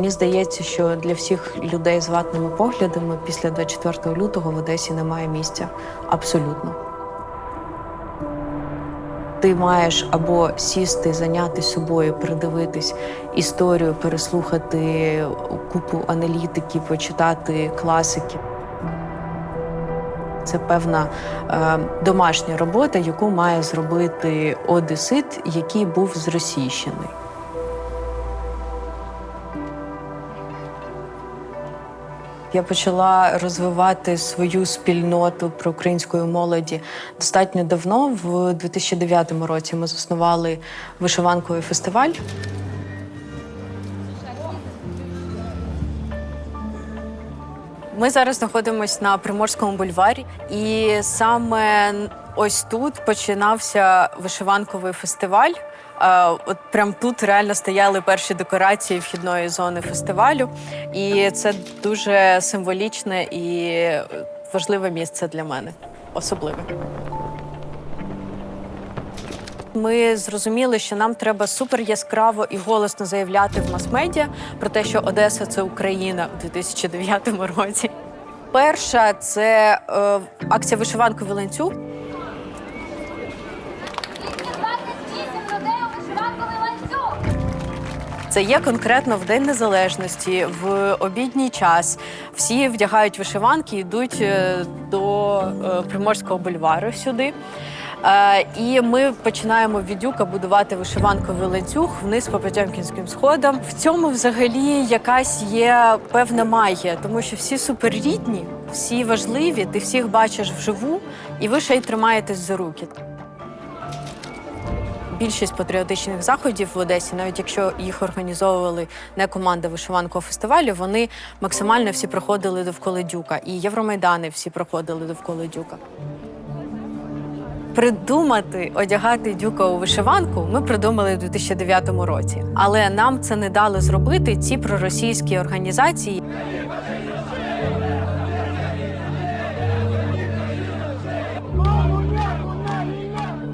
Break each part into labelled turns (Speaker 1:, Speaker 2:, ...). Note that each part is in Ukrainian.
Speaker 1: Мені здається, що для всіх людей з ватними поглядами після 24 лютого в Одесі немає місця абсолютно. Ти маєш або сісти, зайнятися собою, передивитись історію, переслухати купу аналітики, почитати класики. Це певна е, домашня робота, яку має зробити одесит, який був зросійщений. Я почала розвивати свою спільноту проукраїнської молоді достатньо давно. В 2009 році ми заснували вишиванковий фестиваль. Ми зараз знаходимося на Приморському бульварі, і саме ось тут починався вишиванковий фестиваль. Е, От прям тут реально стояли перші декорації вхідної зони фестивалю, і це дуже символічне і важливе місце для мене, особливе. Ми зрозуміли, що нам треба супер яскраво і голосно заявляти в мас-медіа про те, що Одеса це Україна у 2009 році. Перша це е, акція вишиванковий ланцюг. Це є конкретно в День Незалежності, в обідній час. Всі вдягають вишиванки, йдуть е, до е, Приморського бульвару сюди. Е, І ми починаємо від дюка будувати вишиванковий ланцюг вниз по Потьомкінським сходам. В цьому взагалі якась є певна магія, тому що всі суперрідні, всі важливі, ти всіх бачиш вживу, і ви ще й тримаєтесь за руки. Більшість патріотичних заходів в Одесі, навіть якщо їх організовували не команда вишиванкового фестивалю, вони максимально всі проходили довкола дюка. І Євромайдани всі проходили довкола дюка. Придумати одягати дюка у вишиванку ми придумали у 2009 році, але нам це не дали зробити ці проросійські організації.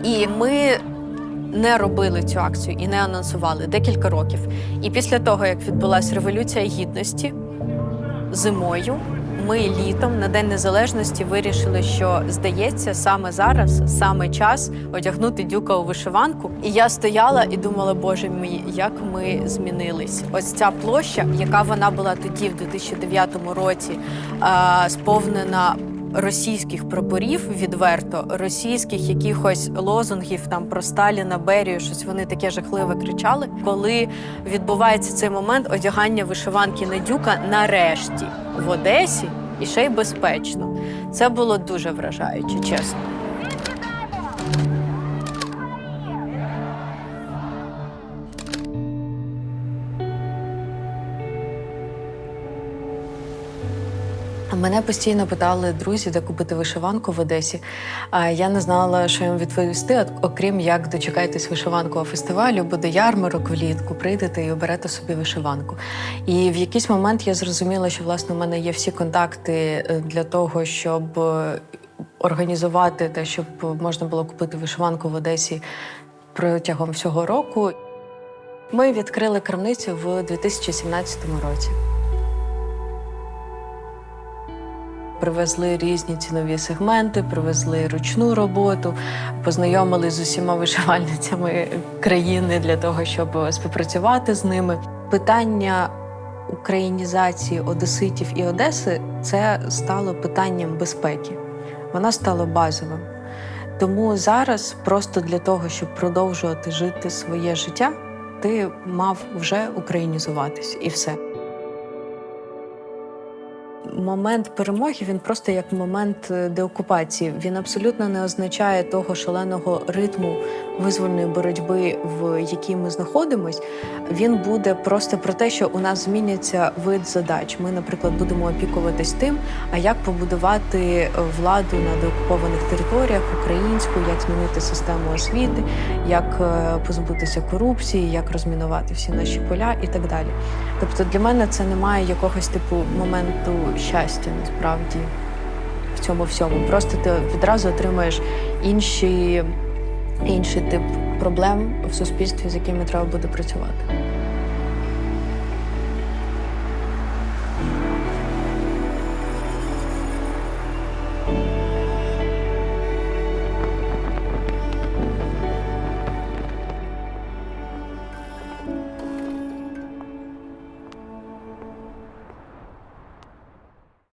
Speaker 1: І ми не робили цю акцію і не анонсували декілька років. І після того, як відбулася революція гідності зимою, ми літом на День Незалежності вирішили, що здається, саме зараз, саме час одягнути дюка у вишиванку. І я стояла і думала, боже мій, як ми змінились. Ось ця площа, яка вона була тоді, в 2009 році, сповнена російських прапорів відверто, російських якихось лозунгів там про Сталіна, Берію, щось вони таке жахливе кричали. Коли відбувається цей момент одягання вишиванки Надюка нарешті в Одесі і ще й безпечно. Це було дуже вражаюче, чесно. Мене постійно питали друзі, де купити вишиванку в Одесі. А я не знала, що їм відповісти, окрім як дочекайтесь вишиванкового фестивалю, буде ярмарок влітку, прийдете і оберете собі вишиванку. І в якийсь момент я зрозуміла, що власне у мене є всі контакти е, для того, щоб е, організувати те, щоб можна було купити вишиванку в Одесі протягом всього року. Ми відкрили крамницю в 2017 році. Привезли різні цінові сегменти, привезли ручну роботу, познайомили з усіма вишивальницями країни для того, щоб співпрацювати з ними. Питання українізації одеситів і Одеси це стало питанням безпеки. Вона стала базовим. Тому зараз, просто для того, щоб продовжувати жити своє життя, ти мав вже українізуватись і все момент перемоги він просто як момент е, деокупації. Він абсолютно не означає того шаленого ритму визвольної боротьби, в якій ми знаходимось. Він буде просто про те, що у нас зміняться вид задач. Ми, наприклад, будемо опікуватись тим, а як побудувати е, владу на деокупованих територіях українську, як змінити систему освіти, як е, позбутися корупції, як розмінувати всі наші поля і так далі. Тобто для мене це не має якогось типу моменту щастя насправді в цьому всьому. Просто ти відразу отримаєш інші, інший тип проблем в суспільстві, з якими треба буде працювати.